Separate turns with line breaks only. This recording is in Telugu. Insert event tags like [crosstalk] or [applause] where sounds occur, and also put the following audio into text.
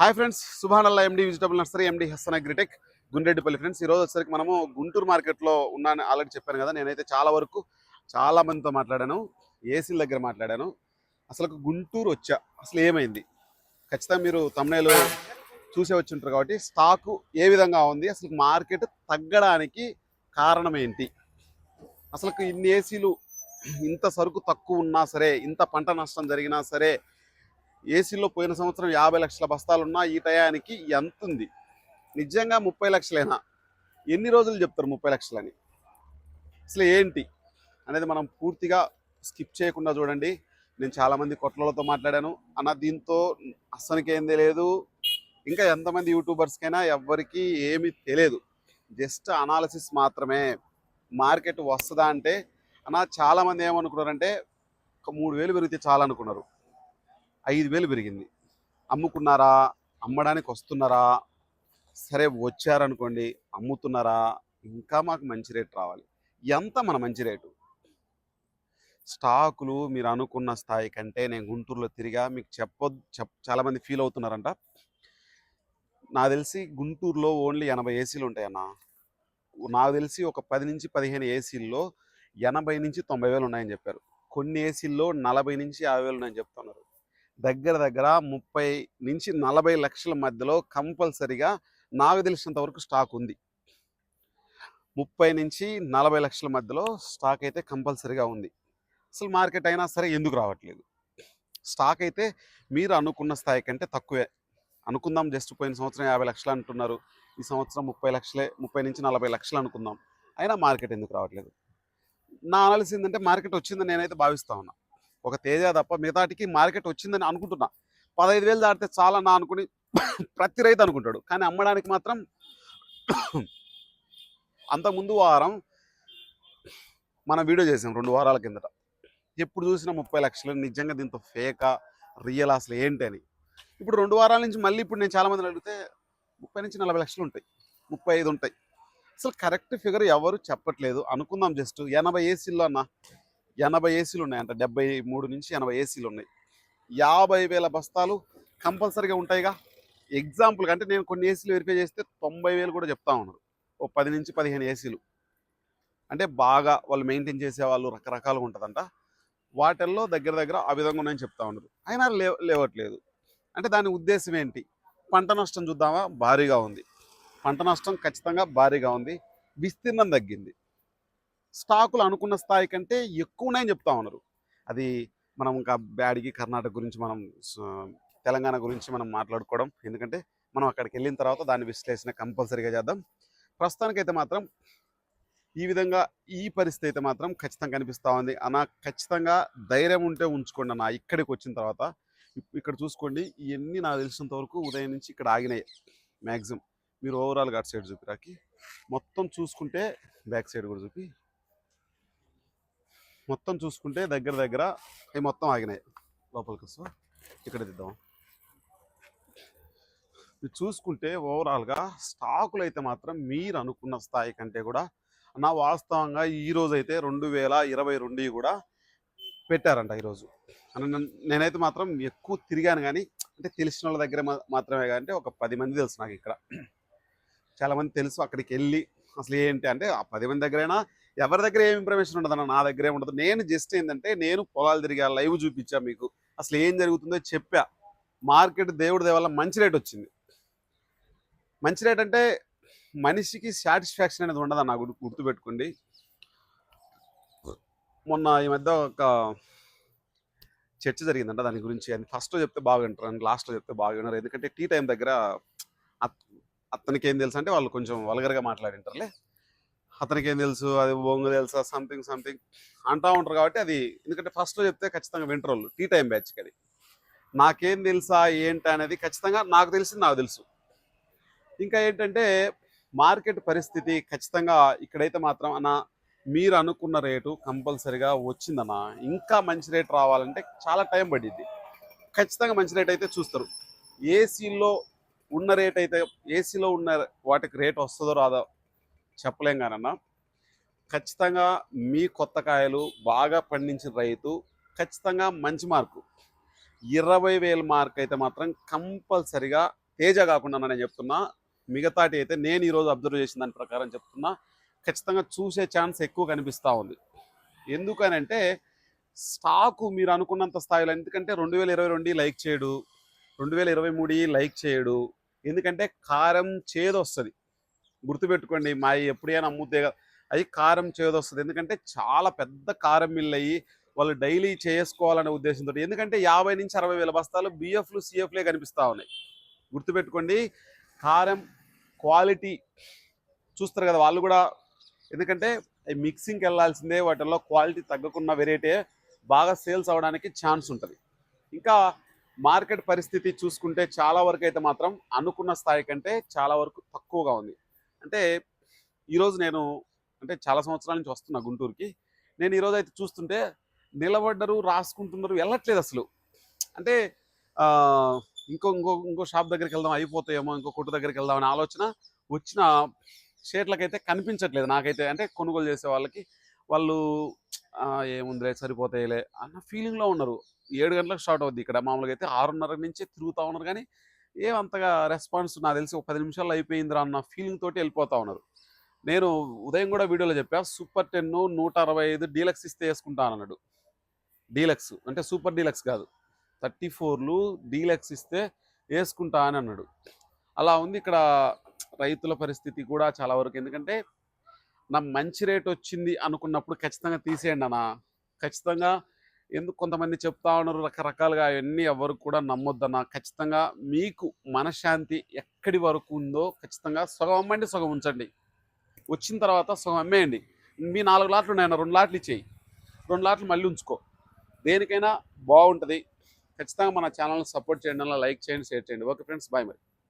Hi friends సుభానల్లా MD vegetable nursery MD Hasan Agritech Gundreddipalli friends ఈ రోజు వచ్చేసరికి మనము గుంటూరు మార్కెట్లో ఉన్నాను ఆల్రెడీ చెప్పాను కదా నేనైతే చాలా వరకు చాలా మందితో మాట్లాడాను ఏసీల దగ్గర మాట్లాడాను. అసలు గుంటూరు వచ్చా అసలు ఏమైంది? ఖచ్చితంగా మీరు తమిళలో చూసే వచ్చి ఉంటారు కాబట్టి స్టాకు ఏ విధంగా ఉంది అసలు మార్కెట్ తగ్గడానికి కారణం ఏంటి? అసలు ఇన్ని ఏసీలు ఇంత సరుకు తక్కువ ఉన్నా సరే ఇంత పంట నష్టం జరిగినా సరే ఏసీలో పోయిన సంవత్సరం యాభై లక్షల బస్తాలు ఉన్నా ఈ టయానికి ఎంత ఉంది నిజంగా ముప్పై లక్షలేనా? ఎన్ని రోజులు చెప్తారు ముప్పై లక్షలని? అసలు ఏంటి? అనేది మనం పూర్తిగా స్కిప్ చేయకుండా చూడండి. నేను చాలామంది కొట్లలతో మాట్లాడాను. అన్న దీంతో అస్సలకి లేదు. ఇంకా ఎంతమంది యూట్యూబర్స్కైనా ఎవ్వరికీ ఏమీ తెలియదు. జస్ట్ అనాలిసిస్ మాత్రమే. మార్కెట్ వస్తుందా అంటే అన్న చాలామంది ఏమనుకున్నారంటే ఒక మూడు వేలు పెరిగితే చాలా అనుకున్నారు ఐదు వేలు పెరిగింది. అమ్ముకున్నారా? అమ్మడానికి వస్తున్నారా? సరే వచ్చారనుకోండి అమ్ముతున్నారా? ఇంకా మాకు మంచి రేట్ రావాలి. ఎంత మన మంచి రేటు? స్టాకులు మీరు అనుకున్న స్థాయి కంటే నేను గుంటూరులో తిరిగా మీకు చెప్పొద్దు చెప్ చాలామంది ఫీల్ అవుతున్నారంట. నాకు తెలిసి గుంటూరులో ఓన్లీ ఎనభై ఏసీలు ఉంటాయన్న. నాకు తెలిసి ఒక పది నుంచి పదిహేను ఏసీల్లో ఎనభై నుంచి తొంభై వేలు ఉన్నాయని చెప్పారు. కొన్ని ఏసీల్లో నలభై నుంచి యాభై వేలు ఉన్నాయని చెప్తున్నారు. దగ్గర దగ్గర ముప్పై నుంచి నలభై లక్షల మధ్యలో కంపల్సరిగా నాకు తెలిసినంత వరకు స్టాక్ ఉంది. ముప్పై నుంచి నలభై లక్షల మధ్యలో స్టాక్ అయితే కంపల్సరిగా ఉంది. అసలు మార్కెట్ అయినా సరే ఎందుకు రావట్లేదు? స్టాక్ అయితే మీరు అనుకున్న స్థాయి కంటే తక్కువే. అనుకుందాం జస్ట్ పోయిన సంవత్సరం యాభై లక్షలు అంటున్నారు. ఈ సంవత్సరం ముప్పై లక్షలే ముప్పై నుంచి నలభై లక్షలు అనుకుందాం. అయినా మార్కెట్ ఎందుకు రావట్లేదు? నా అనాలిసి ఏంటంటే మార్కెట్ వచ్చిందని నేనైతే భావిస్తా ఉన్నా. ఒక తేజ తప్ప మిగతాటికి మార్కెట్ వచ్చిందని అనుకుంటున్నా. పదహైదు వేలు దాటితే చాలా నా అనుకుని [coughs] ప్రతి రైతు అనుకుంటాడు. కానీ అమ్మడానికి మాత్రం [coughs] అంత ముందు వారం మనం వీడియో చేసాం రెండు వారాల కిందట. ఎప్పుడు చూసినా ముప్పై లక్షలు నిజంగా దీంతో ఫేకా రియల్ అసలు ఏంటి అని. ఇప్పుడు రెండు వారాల నుంచి మళ్ళీ ఇప్పుడు నేను చాలామందిని అడిగితే ముప్పై నుంచి నలభై లక్షలు ఉంటాయి. ముప్పై ఐదు ఉంటాయి. అసలు కరెక్ట్ ఫిగర్ ఎవరు చెప్పట్లేదు. అనుకుందాం జస్ట్ ఎనభై ఏసీల్లో అన్న. ఎనభై ఏసీలు ఉన్నాయంట డెబ్బై మూడు నుంచి ఎనభై ఏసీలు ఉన్నాయి. యాభై వేల బస్తాలు కంపల్సరీగా ఉంటాయిగా. ఎగ్జాంపుల్ అంటే నేను కొన్ని ఏసీలు వెరిఫై చేస్తే తొంభై వేలు కూడా చెప్తా ఉన్నారు. ఓ పది నుంచి పదిహేను ఏసీలు. అంటే బాగా వాళ్ళు మెయింటైన్ చేసే వాళ్ళు రకరకాలుగా ఉంటుందంట. వాటిల్లో దగ్గర దగ్గర ఆ విధంగా ఉన్నాయని చెప్తా ఉన్నారు. అయినా లే లేవట్లేదు. అంటే దాని ఉద్దేశం ఏంటి? పంట నష్టం చూద్దామా? భారీగా ఉంది. పంట నష్టం ఖచ్చితంగా భారీగా ఉంది. విస్తీర్ణం తగ్గింది. స్టాకులు అనుకున్న స్థాయి కంటే ఎక్కువ ఉన్నాయని చెప్తా ఉన్నారు. అది మనం ఇంకా బ్యాడిగి కర్ణాటక గురించి మనం తెలంగాణ గురించి మనం మాట్లాడుకోవడం. ఎందుకంటే మనం అక్కడికి వెళ్ళిన తర్వాత దాని విశ్లేషణ కంపల్సరీగా చేద్దాం. ప్రస్తుతానికైతే మాత్రం ఈ విధంగా ఈ పరిస్థితి అయితే మాత్రం ఖచ్చితంగా కనిపిస్తూ ఉంది. అన్న ఖచ్చితంగా ధైర్యం ఉంటే ఉంచుకోండి అన్న. ఇక్కడికి వచ్చిన తర్వాత ఇక్కడ చూసుకోండి. ఇవన్నీ నాకు తెలిసినంత వరకు ఉదయం నుంచి ఇక్కడ ఆగినాయి మ్యాక్సిమం మీరు ఓవరాల్గా అటు సైడ్ చూపిరాకి మొత్తం చూసుకుంటే బ్యాక్ సైడ్ కూడా చూపి. మొత్తం చూసుకుంటే దగ్గర దగ్గర అవి మొత్తం ఆగినాయి. లోపలికి వస్తా ఇక్కడ దిద్దాం. మీరు చూసుకుంటే ఓవరాల్గా స్టాకులు అయితే మాత్రం మీరు అనుకున్న స్థాయి కంటే కూడా నా వాస్తవంగా ఈరోజు అయితే రెండు వేల ఇరవై రెండు కూడా పెట్టారంట ఈరోజు నేనైతే మాత్రం ఎక్కువ తిరిగాను కానీ అంటే తెలిసిన వాళ్ళ దగ్గర మాత్రమే కానీ అంటే ఒక పది మంది తెలుసు నాకు ఇక్కడ. చాలామంది తెలుసు అక్కడికి వెళ్ళి అసలు ఏంటి అంటే ఆ పది మంది దగ్గరైనా ఎవరి దగ్గర ఏం ఇన్ఫర్మేషన్ ఉండదన్న నా దగ్గర ఉండదు. నేను జస్ట్ ఏంటంటే నేను పొలాలు తిరిగా లైవ్ చూపించా మీకు. అసలు ఏం జరుగుతుందో చెప్పా. మార్కెట్ దేవుడి దేవల్ల మంచి రేట్ వచ్చింది. మంచి రేట్ అంటే మనిషికి సాటిస్ఫాక్షన్ అనేది ఉండదు నాకు గుర్తుపెట్టుకోండి. మొన్న ఈ మధ్య ఒక చర్చ జరిగిందంట దాని గురించి. అని ఫస్ట్లో చెప్తే బాగా వింటారు అని లాస్ట్లో చెప్తే బాగా వినరు. ఎందుకంటే టీ టైం దగ్గర అత్- అతనికి ఏం తెలుసు అంటే వాళ్ళు కొంచెం వల్గర్గా మాట్లాడింటారులే అతనికి ఏం తెలుసు అది బొంగు తెలుసా సంథింగ్ సంథింగ్ అంటా ఉంటారు కాబట్టి అది ఎందుకంటే ఫస్ట్లో చెప్తే ఖచ్చితంగా వింటర్ వాళ్ళు టీ టైం బ్యాచ్కి అది నాకేం తెలుసా ఏంటి అనేది ఖచ్చితంగా నాకు తెలిసింది నాకు తెలుసు. ఇంకా ఏంటంటే మార్కెట్ పరిస్థితి ఖచ్చితంగా ఇక్కడైతే మాత్రం అన్న మీరు అనుకున్న రేటు కంపల్సరిగా వచ్చిందన్న ఇంకా మంచి రేట్ రావాలంటే చాలా టైం పడింది ఖచ్చితంగా మంచి రేట్ అయితే చూస్తారు. ఏసీలో ఉన్న రేట్ అయితే ఏసీలో ఉన్న వాటికి రేట్ వస్తుందో రాదో చెప్పలేం కానన్నా ఖచ్చితంగా మీ కొత్త కాయలు బాగా పండించిన రైతు ఖచ్చితంగా మంచి మార్కు. ఇరవై వేల మార్క్ అయితే మాత్రం కంపల్సరిగా తేజ కాకుండా నేను చెప్తున్నా. మిగతాటి అయితే నేను ఈరోజు అబ్జర్వ్ చేసిన దాని ప్రకారం చెప్తున్నా. ఖచ్చితంగా చూసే ఛాన్స్ ఎక్కువ కనిపిస్తూ ఉంది. ఎందుకనంటే స్టాకు మీరు అనుకున్నంత స్థాయిలో ఎందుకంటే రెండు వేల ఇరవై రెండు లైక్ చేయడు. రెండు వేల ఇరవై మూడు లైక్ చేయడు. ఎందుకంటే కారం చేదొస్తుంది గుర్తుపెట్టుకోండి మా ఎప్పుడైనా అమ్ముతే అది కారం చేదొస్తుంది. ఎందుకంటే చాలా పెద్ద కారం మిల్ అయ్యి వాళ్ళు డైలీ చేసుకోవాలనే ఉద్దేశంతో. ఎందుకంటే యాభై నుంచి అరవై వేల బస్తాలు బిఎఫ్లు సిఎఫ్లే కనిపిస్తూ ఉన్నాయి. గుర్తుపెట్టుకోండి కారం క్వాలిటీ చూస్తారు కదా వాళ్ళు కూడా. ఎందుకంటే మిక్సింగ్కి వెళ్ళాల్సిందే వాటిల్లో క్వాలిటీ తగ్గకున్న వెరైటీ బాగా సేల్స్ అవ్వడానికి ఛాన్స్ ఉంటుంది. ఇంకా మార్కెట్ పరిస్థితి చూసుకుంటే చాలా వరకు అయితే మాత్రం అనుకున్న స్థాయి కంటే చాలా వరకు తక్కువగా ఉంది. అంటే ఈరోజు నేను అంటే చాలా సంవత్సరాల నుంచి వస్తున్నా గుంటూరుకి. నేను ఈరోజు అయితే చూస్తుంటే నిలబడ్డరు రాసుకుంటున్నారు వెళ్ళట్లేదు అసలు. అంటే ఇంకో ఇంకో ఇంకో షాప్ దగ్గరికి వెళ్దాం అయిపోతాయేమో ఇంకో కొట్టు దగ్గరికి వెళ్దాం అనే ఆలోచన వచ్చిన షేట్లకైతే కనిపించట్లేదు నాకైతే. అంటే కొనుగోలు చేసే వాళ్ళకి వాళ్ళు ఏముందిలే సరిపోతాయిలే అన్న ఫీలింగ్లో ఉన్నారు. ఏడు గంటలకు స్టార్ట్ అవుద్ది ఇక్కడ. మామూలుగా అయితే ఆరున్నర నుంచి తిరుగుతూ ఉన్నారు కానీ ఏమంతగా రెస్పాన్స్ నాకు తెలిసి ఒక పది నిమిషాల్లో అయిపోయిందిరా అన్న ఫీలింగ్ తోటి వెళ్ళిపోతా ఉన్నారు. నేను ఉదయం కూడా వీడియోలో చెప్పా సూపర్ టెన్ నూట అరవై ఐదు డీలక్స్ ఇస్తే వేసుకుంటాను అన్నాడు. డీలక్స్ అంటే సూపర్ డీలక్స్ కాదు. థర్టీ ఫోర్లు డీలక్స్ ఇస్తే వేసుకుంటా అని అన్నాడు. అలా ఉంది ఇక్కడ రైతుల పరిస్థితి కూడా చాలా వరకు. ఎందుకంటే నా మంచి రేట్ వచ్చింది అనుకున్నప్పుడు ఖచ్చితంగా తీసేయండి అన్న. ఖచ్చితంగా ఎందుకు కొంతమంది చెప్తా ఉన్నారు రకరకాలుగా అవన్నీ ఎవరు కూడా నమ్మొద్దన్న ఖచ్చితంగా మీకు మనశ్శాంతి ఎక్కడి వరకు ఉందో ఖచ్చితంగా సగం అమ్మండి సగం ఉంచండి. వచ్చిన తర్వాత సగం అమ్మేయండి. మీ నాలుగు లాట్లు ఉన్నాయన్న రెండు లాట్లు ఇచ్చేయి. రెండు లాట్లు మళ్ళీ ఉంచుకో. దేనికైనా బాగుంటుంది. ఖచ్చితంగా మన ఛానల్ని సపోర్ట్ చేయండి అలా లైక్ చేయండి షేర్ చేయండి. ఓకే ఫ్రెండ్స్ బాయ్ మరి.